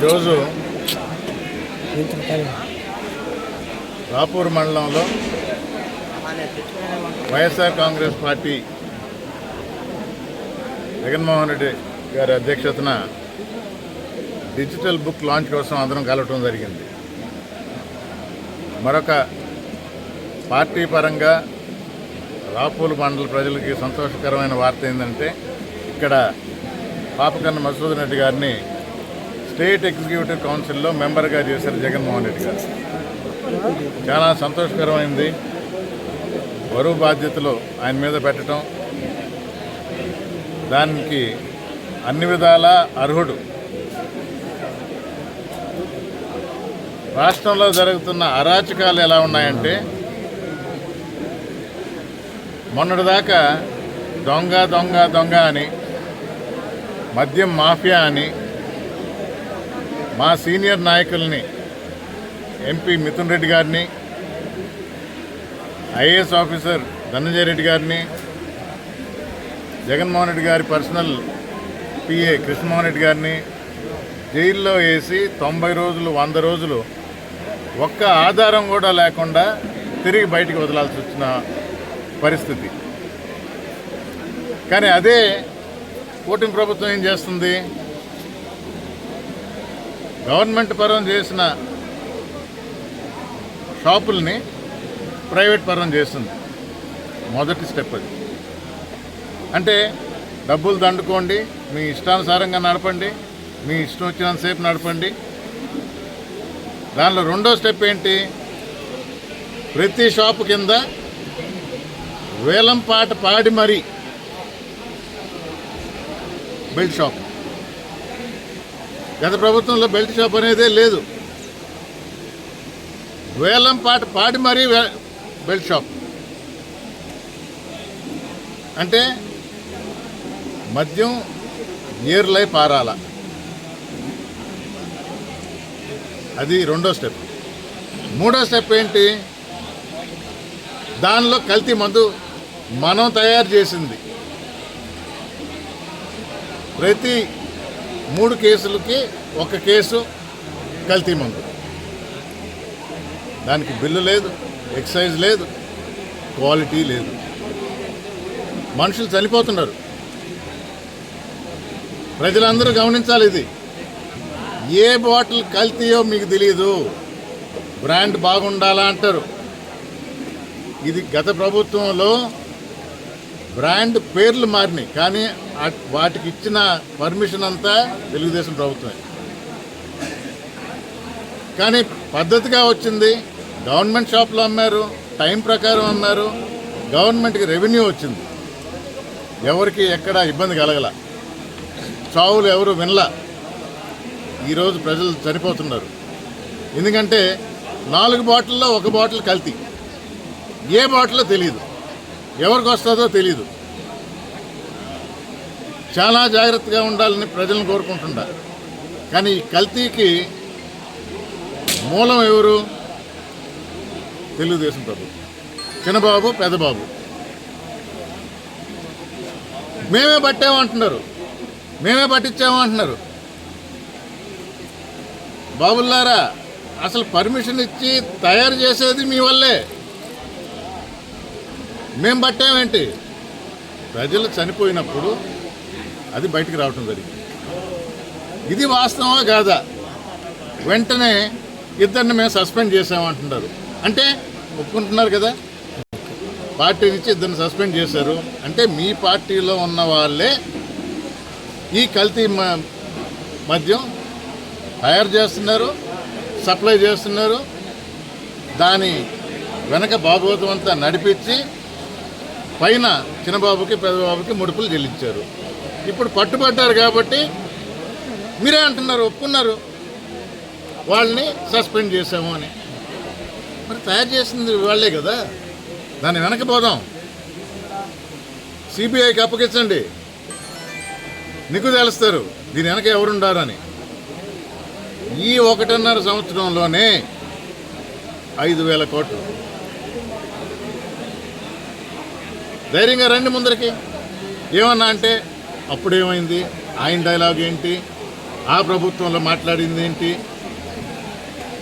ఈరోజు రాపూర్ మండలంలో వైఎస్ఆర్ కాంగ్రెస్ పార్టీ జగన్మోహన్ రెడ్డి గారి అధ్యక్షతన డిజిటల్ బుక్ లాంచ్ కోసం అందరం కలవటం జరిగింది. మరొక పార్టీ పరంగా రాపూల్ మండల ప్రజలకి సంతోషకరమైన వార్త ఏంటంటే ఇక్కడ పాపకన్న మసూదన్ రెడ్డి గారిని స్టేట్ ఎగ్జిక్యూటివ్ కౌన్సిల్లో మెంబర్గా చేశారు జగన్మోహన్ రెడ్డి గారు. చాలా సంతోషకరమైంది. బరువు బాధ్యతలు ఆయన మీద పెట్టడం. దానికి అన్ని విధాల అర్హుడు. రాష్ట్రంలో జరుగుతున్న అరాచకాలు ఎలా ఉన్నాయంటే మొన్నటిదాకా దొంగ దొంగ దొంగ అని మద్యం మాఫియా అని మా సీనియర్ నాయకుల్ని ఎంపీ మిథున్ రెడ్డి గారిని ఐఏఎస్ ఆఫీసర్ ధనంజయ రెడ్డి గారిని జగన్మోహన్ రెడ్డి గారి పర్సనల్ పిఏ కృష్ణమోహన్ రెడ్డి గారిని జైల్లో వేసి తొంభై రోజులు వంద రోజులు ఒక్క ఆధారం కూడా లేకుండా తిరిగి బయటికి వదలాల్సి వచ్చిన పరిస్థితి. కానీ అదే కూటమి ప్రభుత్వం ఏం చేస్తుంది? గవర్నమెంట్ పరం చేసిన షాపుల్ని ప్రైవేట్ పరం చేస్తుంది. మొదటి స్టెప్ అది. అంటే డబ్బులు దండుకోండి మీ ఇష్టానుసారంగా నడపండి మీ ఇష్టం వచ్చినంతసేపు నడపండి. దానిలో రెండో స్టెప్ ఏంటి? ప్రతి షాపు కింద వేలం పాట పాడి మరీ. Belt shop. గత ప్రభుత్వంలో బెల్ట్ షాప్ అనేదే లేదు. వేలం పాట పాడి మరీ బెల్ట్ షాప్. అంటే మద్యం ఏర్లై పారాల. అది రెండో స్టెప్. మూడో స్టెప్ ఏంటి? దానిలో కల్తీ మందు మనం తయారు చేసింది. ప్రతి మూడు కేసులకి ఒక కేసు కల్తీ మందు. దానికి బిల్లు లేదు ఎక్సైజ్ లేదు క్వాలిటీ లేదు. మనుషులు చనిపోతున్నారు. ప్రజలందరూ గమనించాలి ఇది. ఏ బాటిల్ కల్తీయో మీకు తెలియదు బ్రాండ్ బాగుండాలా అంటారు ఇది గత ప్రభుత్వంలో బ్రాండ్ పేర్లు మారినాయి కానీ వాటికి ఇచ్చిన పర్మిషన్ అంతా తెలుగుదేశం ప్రభుత్వమే. కానీ పద్ధతిగా వచ్చింది గవర్నమెంట్ షాప్లో అమ్మారు టైం ప్రకారం అమ్మారు గవర్నమెంట్కి రెవెన్యూ వచ్చింది. ఎవరికి ఎక్కడ ఇబ్బంది కలగల. చావులు ఎవరు వినలా. ఈరోజు ప్రజలు చనిపోతున్నారు. ఎందుకంటే నాలుగు బాటిల్లో ఒక బాటిల్ కల్తీ. ఏ బాటిల్లో తెలియదు ఎవరికి వస్తుందో తెలియదు చాలా జాగ్రత్తగా ఉండాలని ప్రజలను కోరుకుంటున్నారు కానీ ఈ కల్తీకి మూలం ఎవరు? తెలుగుదేశం ప్రభుత్వం. చిన్నబాబు పెద్దబాబు. మేమే పట్టామంటున్నారు. మేమే పట్టించామంటున్నారు. బాబుల్లారా అసలు పర్మిషన్ ఇచ్చి తయారు చేసేది మీ వల్లే. మేము పట్టామేంటి? ప్రజలు చనిపోయినప్పుడు అది బయటకు రావటం జరిగింది. ఇది వాస్తవమా కాదా? వెంటనే ఇద్దరిని మేము సస్పెండ్ చేసామంటున్నారు అంటే ఒప్పుకుంటున్నారు కదా? పార్టీ నుంచి ఇద్దరిని సస్పెండ్ చేశారు. అంటే మీ పార్టీలో ఉన్న వాళ్ళే ఈ కల్తీ మ- మద్యం తయారు చేస్తున్నారు సప్లై చేస్తున్నారు. దాని వెనక భాగవతం అంతా నడిపించి పైన చిన్నబాబుకి పెద్దబాబుకి ముడుపులు చెల్లించారు. ఇప్పుడు పట్టుబడ్డారు కాబట్టి మీరే అంటున్నారు ఒప్పుకున్నారు. వాళ్ళని సస్పెండ్ చేసాము అని. మరి తయారు చేసింది వాళ్ళే కదా. దాన్ని వెనకపోదాం సిబిఐకి అప్పగించండి. నీకు తెలుస్తారు దీని వెనక ఎవరుండారని. ఈ ఒకటిన్నర సంవత్సరంలోనే ఐదు వేల కోట్లు. ధైర్యంగా రండి ముందరికి. ఏమన్నా అంటే అప్పుడేమైంది? ఆయన డైలాగ్ ఏంటి? ఆ ప్రభుత్వంలో మాట్లాడింది ఏంటి?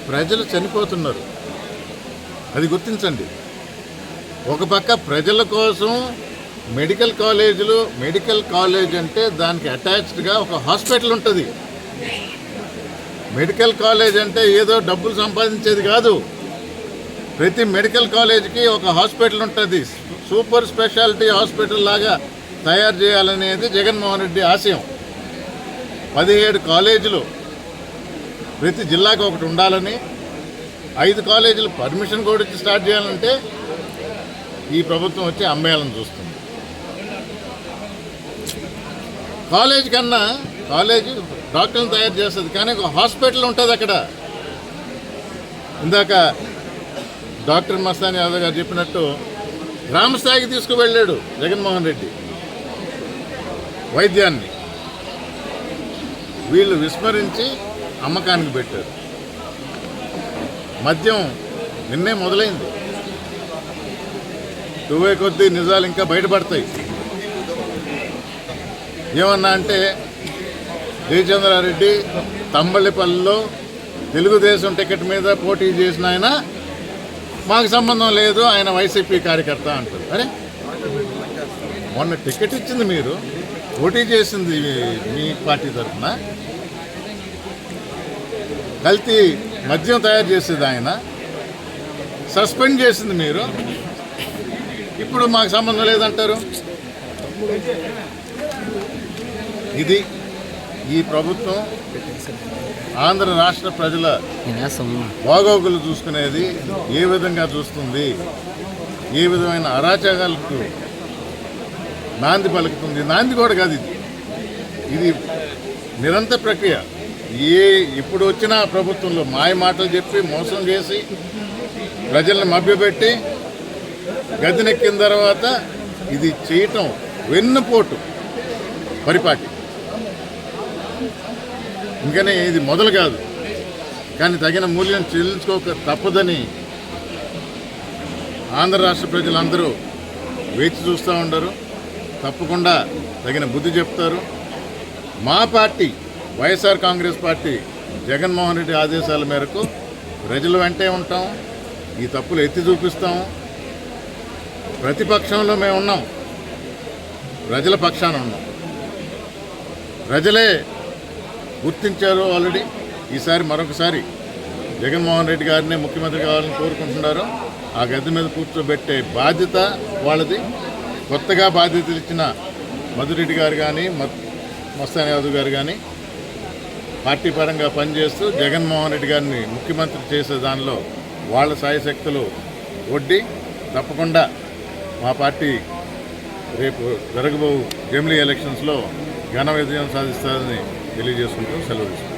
ప్రజలు చనిపోతున్నారు. అది గుర్తించండి. ఒక పక్క ప్రజల కోసం మెడికల్ కాలేజీలు మెడికల్ కాలేజ్ అంటే దానికి అటాచ్డ్గా ఒక హాస్పిటల్ ఉంటుంది. మెడికల్ కాలేజ్ అంటే ఏదో డబ్బులు సంపాదించేది కాదు. ప్రతి మెడికల్ కాలేజీకి ఒక హాస్పిటల్ ఉంటుంది. సూపర్ స్పెషాలిటీ హాస్పిటల్ లాగా తయారు చేయాలనేది జగన్మోహన్ రెడ్డి ఆశయం. పదిహేడు కాలేజీలు ప్రతి జిల్లాకు ఒకటి ఉండాలని ఐదు కాలేజీలు పర్మిషన్ కూడా ఇచ్చి స్టార్ట్ చేయాలంటే ఈ ప్రభుత్వం వచ్చి అమ్మేయాలని చూస్తుంది. కాలేజ్ కన్నా కాలేజ్ డాక్టర్లను తయారు చేస్తుంది కానీ ఒక హాస్పిటల్ ఉంటుంది అక్కడ. ఇందాక డాక్టర్ మస్తాని యాదవ్ గారు చెప్పినట్టు గ్రామ స్థాయికి తీసుకువెళ్ళాడు జగన్మోహన్ రెడ్డి. వైద్యాన్ని. వీళ్ళు విస్మరించి అమ్మకానికి పెట్టారు. మద్యం నిన్నే మొదలైంది. తువ్వే కొద్దీ నిజాలు ఇంకా బయటపడతాయి. ఏమన్నా అంటే జయచంద్రారెడ్డి తంబళ్ళిపల్లిలో తెలుగుదేశం టికెట్ మీద పోటీ చేసిన ఆయన మాకు సంబంధం లేదు ఆయన వైసీపీ కార్యకర్త అంటారు. అరే మొన్న టికెట్ ఇచ్చింది మీరు పోటీ చేసింది మీ పార్టీ తరఫున. కల్తీ మద్యం తయారు చేసేది ఆయన. సస్పెండ్ చేసింది మీరు. ఇప్పుడు మాకు సంబంధం లేదంటారు. ఇది ఈ ప్రభుత్వం ఆంధ్ర రాష్ట్ర ప్రజల బాగోగులు చూసుకునేది ఏ విధంగా చూస్తుంది? ఏ విధమైన అరాచకాలకు నాంది పలుకుతుంది? నాంది కూడా కాదు ఇది. ఇది నిరంతర ప్రక్రియ. ఏ ఇప్పుడు వచ్చిన ప్రభుత్వంలో మాయ మాటలు చెప్పి మోసం చేసి ప్రజల్ని మభ్యపెట్టి గదినెక్కిన తర్వాత ఇది చేయటం వెన్నుపోటు పరిపాటి. ఇంకనే ఇది మొదలు కాదు. కానీ తగిన మూల్యం చెల్లించుకోక తప్పదని ఆంధ్ర రాష్ట్ర ప్రజలందరూ వేచి చూస్తూ ఉండరు. తప్పకుండా తగిన బుద్ధి చెప్తారు. మా పార్టీ వైఎస్ఆర్ కాంగ్రెస్ పార్టీ జగన్మోహన్ రెడ్డి ఆదేశాల మేరకు ప్రజల వెంటే ఉంటాం. ఈ తప్పులు ఎత్తి చూపిస్తాం. ప్రతిపక్షంలో మేము ఉన్నాం ప్రజల పక్షాన ఉన్నాం. ప్రజలే గుర్తించారు ఆల్రెడీ. ఈసారి మరొకసారి జగన్మోహన్ రెడ్డి గారినే ముఖ్యమంత్రి కావాలని కోరుకుంటున్నారు. ఆ గద్దె మీద కూర్చోబెట్టే బాధ్యత వాళ్ళది. కొత్తగా బాధ్యతలు ఇచ్చిన మధురెడ్డి గారు కానీ మస్తాన్ యాదవ్ గారు కానీ పార్టీ పరంగా పనిచేస్తూ జగన్మోహన్ రెడ్డి గారిని ముఖ్యమంత్రి చేసే దానిలో వాళ్ళ సాయశక్తులు ఒడ్డి తప్పకుండా మా పార్టీ రేపు జరగబో జమిలీ ఎలక్షన్స్లో ఘన విజయం సాధిస్తారని తెలియజేసుకుంటూ సెలవు తీసుకుంటాం